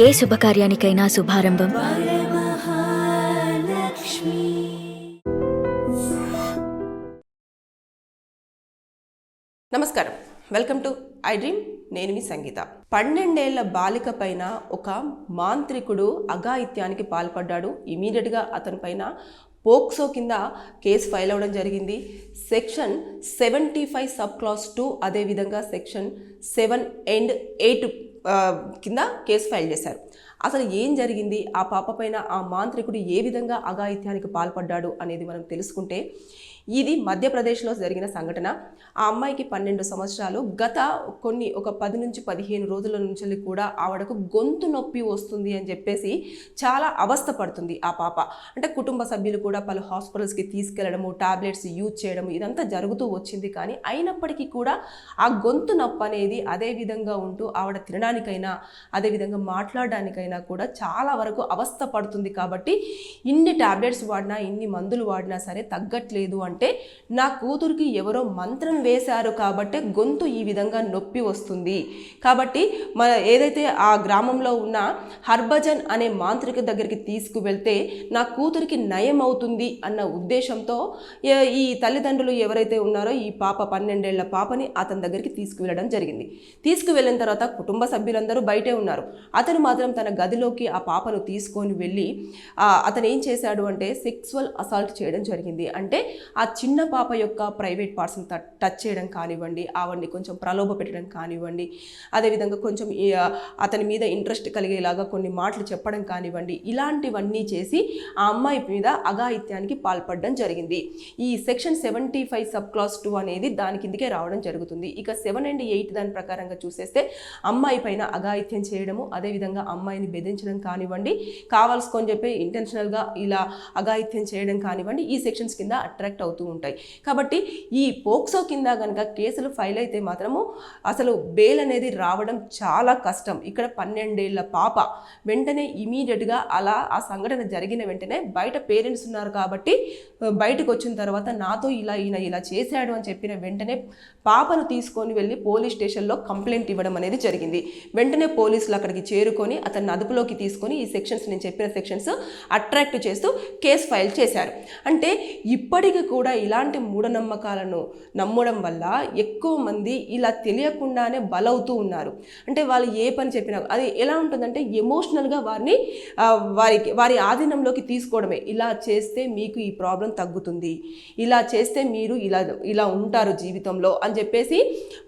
ఏ శుభకార్యానికైనా శుభారంభం. నమస్కారం. Welcome to iDream. నేను మీ సంగీత. పన్నెండేళ్ళ బాలిక పైన ఒక మాంత్రికుడు అఘాయిత్యానికి పాల్పడ్డాడు. ఇమీడియట్గా అతని పైన పోక్సో కింద కేసు ఫైల్ అవ్వడం జరిగింది. Section seventy five sub clause two అదేవిధంగా సెక్షన్ సెవెన్ అండ్ ఎయిట్ కింద కేసు ఫైల్ చేశారు. అసలు ఏం జరిగింది? ఆ పాప పైన ఆ మాంత్రికుడు ఏ విధంగా అఘాయిత్యానికి పాల్పడ్డాడు అనేది మనం తెలుసుకుంటే ఇది మధ్యప్రదేశ్లో జరిగిన సంఘటన. ఆ అమ్మాయికి పన్నెండు సంవత్సరాలు. గత కొన్ని ఒక పది నుంచి పదిహేను రోజుల నుంచి కూడా ఆవిడకు గొంతు నొప్పి వస్తుంది అని చెప్పేసి చాలా అవస్థ పడుతుంది ఆ పాప. అంటే కుటుంబ సభ్యులు కూడా పలు హాస్పిటల్స్కి తీసుకెళ్ళడము టాబ్లెట్స్ యూజ్ చేయడము ఇదంతా జరుగుతూ వచ్చింది. కానీ అయినప్పటికీ కూడా ఆ గొంతు నొప్పి అనేది అదే విధంగా ఉంటూ ఆవిడ తినడానికైనా అదేవిధంగా మాట్లాడడానికైనా కూడా చాలా వరకు అవస్థ పడుతుంది. కాబట్టి ఇన్ని టాబ్లెట్స్ వాడినా ఇన్ని మందులు వాడినా సరే తగ్గట్లేదు అంటే నా కూతురికి ఎవరో మంత్రం వేశారు కాబట్టి గొంతు ఈ విధంగా నొప్పి వస్తుంది. కాబట్టి మన ఏదైతే ఆ గ్రామంలో ఉన్న హర్భజన్ అనే మాంత్రిక దగ్గరికి తీసుకువెళ్తే నా కూతురికి నయం అవుతుంది అన్న ఉద్దేశంతో ఈ తల్లిదండ్రులు ఎవరైతే ఉన్నారో ఈ పాప పన్నెండేళ్ళ పాపని అతని దగ్గరికి తీసుకువెళ్ళడం జరిగింది. తీసుకువెళ్ళిన తర్వాత కుటుంబ సభ్యులందరూ బయటే ఉన్నారు. అతను మాత్రం తన గదిలోకి ఆ పాపను తీసుకొని వెళ్ళి అతను ఏం చేశాడు అంటే సెక్సువల్ అసాల్ట్ చేయడం జరిగింది. అంటే ఆ ఆ చిన్న పాప యొక్క ప్రైవేట్ పార్ట్స్ని టచ్ చేయడం కానివ్వండి ఆవిడ్ని కొంచెం ప్రలోభ పెట్టడం కానివ్వండి అదేవిధంగా కొంచెం అతని మీద ఇంట్రెస్ట్ కలిగేలాగా కొన్ని మాటలు చెప్పడం కానివ్వండి ఇలాంటివన్నీ చేసి ఆ అమ్మాయి మీద అఘాయిత్యానికి పాల్పడడం జరిగింది. ఈ section seventy five sub clause two అనేది దాని కిందకే రావడం జరుగుతుంది. ఇక సెవెన్ అండ్ ఎయిట్ దాని ప్రకారంగా చూసేస్తే అమ్మాయి పైన అఘాయిత్యం చేయడము అదేవిధంగా అమ్మాయిని బెదిరించడం కానివ్వండి కావాల్సుకొని చెప్పి ఇంటెన్షనల్గా ఇలా అఘాయిత్యం చేయడం కానివ్వండి ఈ సెక్షన్స్ కింద అట్రాక్ట్ అవుతుంది అవుతూ ఉంటాయి. కాబట్టి ఈ పోక్సో కింద కనుక కేసులు ఫైల్ అయితే మాత్రము అసలు బెయిల్ అనేది రావడం చాలా కష్టం. ఇక్కడ పన్నెండేళ్ళ పాప. వెంటనే ఇమీడియట్గా అలా ఆ సంఘటన జరిగిన వెంటనే బయట పేరెంట్స్ ఉన్నారు కాబట్టి బయటకు వచ్చిన తర్వాత నాతో ఇలా ఈయన ఇలా చేశాడు అని చెప్పిన వెంటనే పాపను తీసుకొని వెళ్ళి పోలీస్ స్టేషన్లో కంప్లైంట్ ఇవ్వడం అనేది జరిగింది. వెంటనే పోలీసులు అక్కడికి చేరుకొని అతన్ని అదుపులోకి తీసుకొని ఈ సెక్షన్స్ నేను చెప్పిన సెక్షన్స్ అట్రాక్ట్ చేస్తూ కేసు ఫైల్ చేశారు. అంటే ఇప్పటికి కూడా కూడా ఇలాంటి మూఢనమ్మకాలను నమ్మడం వల్ల ఎక్కువ మంది ఇలా తెలియకుండానే బలవుతూ ఉన్నారు. అంటే వాళ్ళు ఏ పని చెప్పినా అది ఎలా ఉంటుందంటే ఎమోషనల్గా వారిని వారికి వారి ఆధీనంలోకి తీసుకోవడమే. ఇలా చేస్తే మీకు ఈ ప్రాబ్లం తగ్గుతుంది. ఇలా చేస్తే మీరు ఇలా ఇలా ఉంటారు జీవితంలో అని చెప్పేసి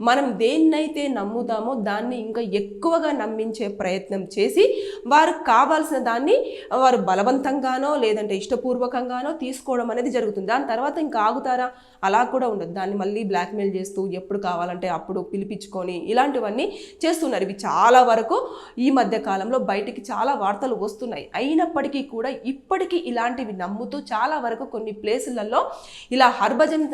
మనం దేన్నైతే నమ్ముతామో దాన్ని ఇంకా ఎక్కువగా నమ్మించే ప్రయత్నం చేసి వారు కావాల్సిన దాన్ని వారు బలవంతంగానో లేదంటే ఇష్టపూర్వకంగానో తీసుకోవడం అనేది జరుగుతుంది. దాని తర్వాత ఇంకా ఆగుతారా? అలా కూడా ఉండదు. దాన్ని మళ్ళీ బ్లాక్మెయిల్ చేస్తూ ఎప్పుడు కావాలంటే అప్పుడు పిలిపించుకొని ఇలాంటివన్నీ చేస్తున్నారు. ఇవి చాలా వరకు ఈ మధ్య కాలంలో బయటికి చాలా వార్తలు వస్తున్నాయి. అయినప్పటికీ కూడా ఇప్పటికీ ఇలాంటివి నమ్ముతూ చాలా వరకు కొన్ని ప్లేసులలో ఇలా హర్భజన్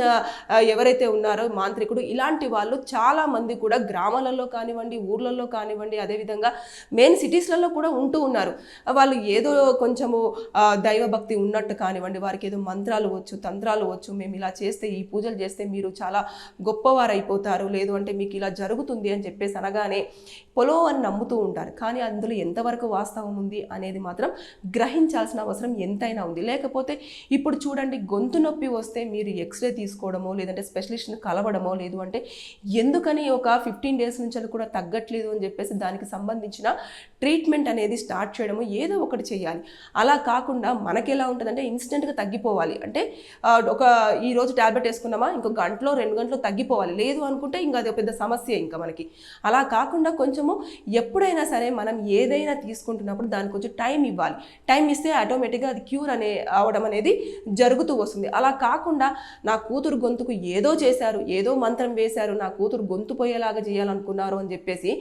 ఎవరైతే ఉన్నారో మాంత్రికుడు ఇలాంటి వాళ్ళు చాలా మంది కూడా గ్రామాలలో కానివ్వండి ఊర్లలో కానివ్వండి అదేవిధంగా మెయిన్ సిటీస్లలో కూడా ఉంటూ ఉన్నారు. వాళ్ళు ఏదో కొంచెము దైవభక్తి ఉన్నట్టు కానివ్వండి వారికి ఏదో మంత్రాలు వచ్చు తంత్రాలు వచ్చు మేము ఇలా చేస్తే ఈ పూజలు చేస్తే మీరు చాలా గొప్పవారు అయిపోతారు లేదు అంటే మీకు ఇలా జరుగుతుంది అని చెప్పేసి అనగానే పొలో అని నమ్ముతూ ఉంటారు. కానీ అందులో ఎంతవరకు వాస్తవం ఉంది అనేది మాత్రం గ్రహించాల్సిన అవసరం ఎంతైనా ఉంది. లేకపోతే ఇప్పుడు చూడండి గొంతు నొప్పి వస్తే మీరు ఎక్స్రే తీసుకోవడమో లేదంటే స్పెషలిస్ట్ని కలవడమో లేదు అంటే ఎందుకని ఒక ఫిఫ్టీన్ డేస్ నుంచి అది కూడా తగ్గట్లేదు అని చెప్పేసి దానికి సంబంధించిన ట్రీట్మెంట్ అనేది స్టార్ట్ చేయడము ఏదో ఒకటి చేయాలి. అలా కాకుండా మనకి ఎలా ఉంటుందంటే ఇన్స్టెంట్గా తగ్గిపోవాలి. అంటే ఒక ఈ రోజు ట్యాబ్లెట్ వేసుకున్నామా ఇంకో గంటలో రెండు గంటలో తగ్గిపోవాలి. లేదు అనుకుంటే ఇంకా అది ఒక పెద్ద సమస్య ఇంకా మనకి. అలా కాకుండా కొంచెము ఎప్పుడైనా సరే మనం ఏదైనా తీసుకుంటున్నప్పుడు దానికి కొంచెం టైం ఇవ్వాలి. టైం ఇస్తే ఆటోమేటిక్గా అది క్యూర్ అనే అవడం అనేది జరుగుతూ వస్తుంది. అలా కాకుండా నా కూతురు గొంతుకు ఏదో చేశారు ఏదో మంత్రం వేశారు నా కూతురు గొంతు పోయేలాగా చేయాలనుకున్నారు అని చెప్పేసి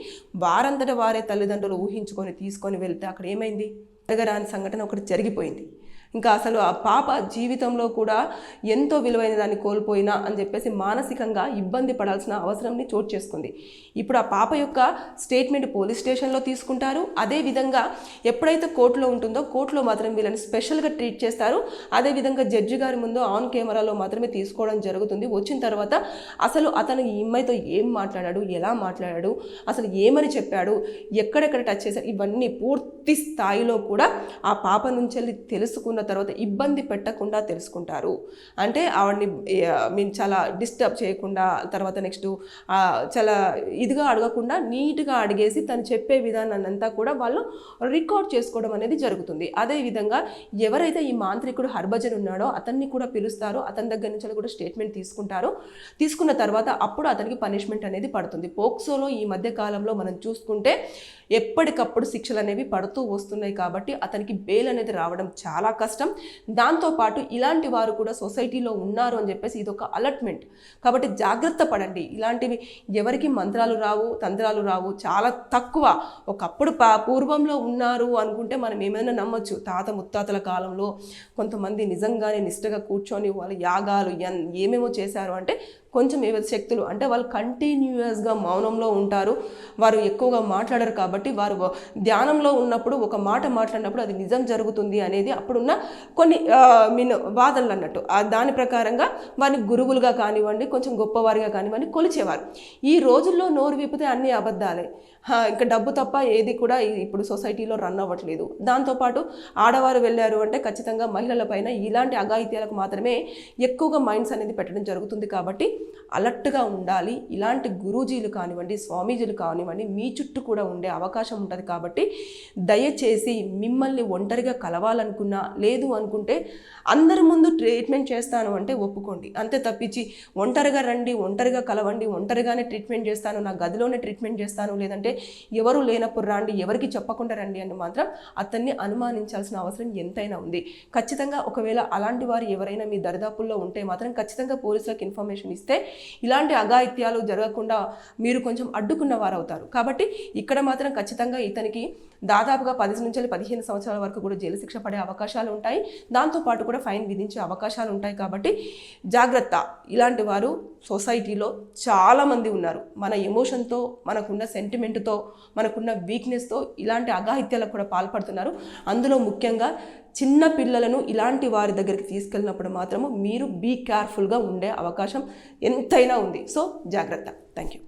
వారంతట వారే తల్లిదండ్రులు ఊహించుకొని తీసుకొని వెళ్తే అక్కడ ఏమైంది? జరగరాని సంఘటన ఒకటి జరిగిపోయింది. ఇంకా అసలు ఆ పాప జీవితంలో కూడా ఎంతో విలువైన దాన్ని కోల్పోయినా అని చెప్పేసి మానసికంగా ఇబ్బంది పడాల్సిన అవసరంని చోటు చేసుకుంది. ఇప్పుడు ఆ పాప యొక్క స్టేట్మెంట్ పోలీస్ స్టేషన్లో తీసుకుంటారు. అదే విధంగా ఎప్పుడైతే కోర్టులో ఉంటుందో కోర్టులో మాత్రం వీళ్ళని స్పెషల్గా ట్రీట్ చేస్తారు. అదే విధంగా జడ్జి గారి ముందు ఆన్ కెమెరాలో మాత్రమే తీసుకోవడం జరుగుతుంది. వచ్చిన తర్వాత అసలు అతను ఈ అమ్మాయితో ఏం మాట్లాడాడు? ఎలా మాట్లాడాడు? అసలు ఏమని చెప్పాడు? ఎక్కడెక్కడ టచ్ చేశాడు ఇవన్నీ పూర్తి స్థాయిలో కూడా ఆ పాప నుంచి వెళ్ళి తెలుసుకున్న తర్వాత ఇబ్బంది పెట్టకుండా తెలుసుకుంటారు. అంటే ఆవిడని మీన్ చాలా డిస్టర్బ్ చేయకుండా తర్వాత నెక్స్ట్ చాలా ఇదిగా అడగకుండా నీట్గా అడిగేసి తను చెప్పే విధానాన్ని అంతా కూడా వాళ్ళు రికార్డ్ చేసుకోవడం అనేది జరుగుతుంది. అదే విధంగా ఎవరైతే ఈ మాంత్రికుడు హర్భజన్ ఉన్నాడో అతన్ని కూడా పిలుస్తారో. అతని దగ్గర నుంచి కూడా స్టేట్మెంట్ తీసుకుంటారు. తీసుకున్న తర్వాత అప్పుడు అతనికి పనిష్మెంట్ అనేది పడుతుంది. పోక్సోలో ఈ మధ్య కాలంలో మనం చూసుకుంటే ఎప్పటికప్పుడు శిక్షలు అనేవి పడుతూ వస్తున్నాయి కాబట్టి అతనికి బెయిల్ అనేది రావడం చాలా కష్టం. కష్టం. దాంతోపాటు ఇలాంటి వారు కూడా సొసైటీలో ఉన్నారు అని చెప్పేసి ఇది ఒక అలర్ట్మెంట్ కాబట్టి జాగ్రత్త పడండి. ఇలాంటివి ఎవరికి మంత్రాలు రావు తంత్రాలు రావు చాలా తక్కువ. ఒకప్పుడు పా పూర్వంలో ఉన్నారు అనుకుంటే మనం ఏమైనా నమ్మొచ్చు. తాత ముత్తాతల కాలంలో కొంతమంది నిజంగానే నిష్టగా కూర్చొని వాళ్ళ యాగాలు ఎన్ ఏమేమో చేశారు అంటే కొంచెం ఏవో శక్తులు. అంటే వాళ్ళు కంటిన్యూయస్గా మౌనంలో ఉంటారు. వారు ఎక్కువగా మాట్లాడరు కాబట్టి వారు ధ్యానంలో ఉన్నప్పుడు ఒక మాట మాట్లాడినప్పుడు అది నిజం జరుగుతుంది అనేది అప్పుడున్న కొన్ని మీన్ వాదనలు అన్నట్టు. దాని ప్రకారంగా వారిని గురువులుగా కానివ్వండి కొంచెం గొప్పవారిగా కానివ్వండి కొలిచేవారు. ఈ రోజుల్లో నోరు విప్పితే అన్ని అబద్ధాలే. ఇంకా డబ్బు తప్ప ఏది కూడా ఇప్పుడు సొసైటీలో రన్ అవ్వట్లేదు. దాంతోపాటు ఆడవారు వెళ్ళారు అంటే ఖచ్చితంగా మహిళలపైన ఇలాంటి అఘాయిత్యాలకు మాత్రమే ఎక్కువగా మైండ్స్ అనేది పెట్టడం జరుగుతుంది కాబట్టి అలర్ట్గా ఉండాలి. ఇలాంటి గురూజీలు కానివ్వండి స్వామీజీలు కానివ్వండి మీ చుట్టూ కూడా ఉండే అవకాశం ఉంటుంది కాబట్టి దయచేసి మిమ్మల్ని ఒంటరిగా కలవాలనుకున్నా లేదు అనుకుంటే అందరి ముందు ట్రీట్మెంట్ చేస్తాను అంటే ఒప్పుకోండి. అంతే తప్పించి ఒంటరిగా రండి ఒంటరిగా కలవండి ఒంటరిగానే ట్రీట్మెంట్ చేస్తాను నా గదిలోనే ట్రీట్మెంట్ చేస్తాను లేదంటే ఎవరు లేనప్పుడు రండి ఎవరికి చెప్పకుండా రండి అని మాత్రం అతన్ని అనుమానించాల్సిన అవసరం ఎంతైనా ఉంది. ఖచ్చితంగా ఒకవేళ అలాంటి వారు ఎవరైనా మీ దరిదాపుల్లో ఉంటే మాత్రం ఖచ్చితంగా పోలీసులకు ఇన్ఫర్మేషన్ ఇస్తే ఇలాంటి అఘాయిత్యాలు జరగకుండా మీరు కొంచెం అడ్డుకున్న వారు అవుతారు కాబట్టి ఇక్కడ మాత్రం ఖచ్చితంగా ఇతనికి దాదాపుగా పది నుంచి పదిహేను సంవత్సరాల వరకు కూడా జైలు శిక్ష పడే అవకాశాలు ఉంటాయి. దాంతోపాటు కూడా ఫైన్ విధించే అవకాశాలు ఉంటాయి కాబట్టి జాగ్రత్త. ఇలాంటి వారు సొసైటీలో చాలామంది ఉన్నారు. మన ఎమోషన్తో మనకున్న సెంటిమెంట్తో మనకున్న వీక్నెస్తో ఇలాంటి అగాహిత్యాలకు కూడా పాల్పడుతున్నారు. అందులో ముఖ్యంగా చిన్న పిల్లలను ఇలాంటి వారి దగ్గరికి తీసుకెళ్ళినప్పుడు మాత్రము మీరు బీ కేర్ఫుల్గా ఉండే అవకాశం ఎంతైనా ఉంది. సో జాగ్రత్త. Thank you